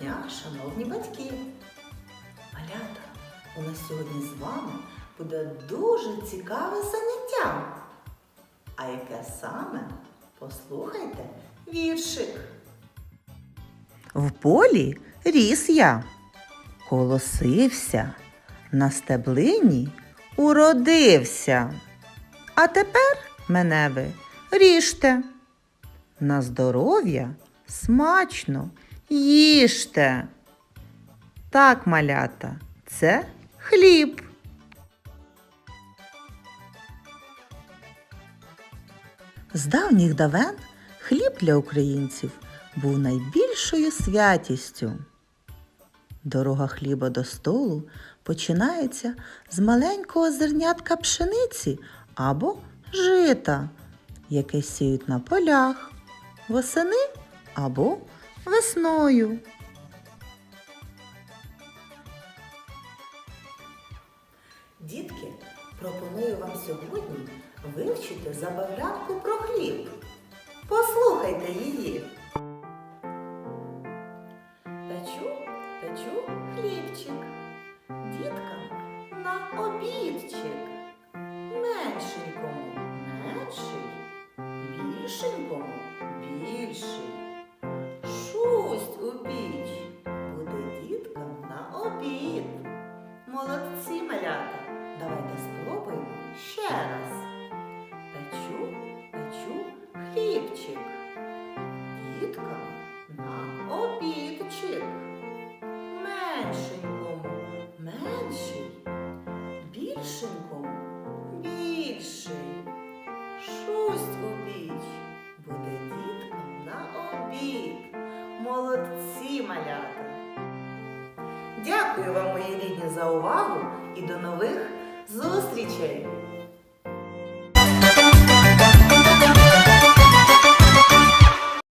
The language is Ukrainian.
дня, шановні батьки! Малята, у нас сьогодні з вами буде дуже цікаве заняття. А яке саме послухайте віршик. В полі ріс я, колосився, на стеблині уродився. А тепер мене ви ріжте. На здоров'я смачно їжте. Так, малята, це хліб. З давніх давен хліб для українців був найбільшою святістю. Дорога хліба до столу починається з маленького зернятка пшениці або жита, яке сіють на полях восени або весною. Дітки, пропоную вам сьогодні вивчити забавлянку про хліб. Послухайте її. Печу, печу хлібчик, діткам на обідчик. Меншенькому менший, більшенькому більший. Ще раз. Печу, печу хлібчик. Діткам на обідчик. Меншенькому менший, більшенькому більший. Шусть у піч буде діткам на обід. Молодці малята! Дякую вам, мої рідні, за увагу і до нових зустрічей!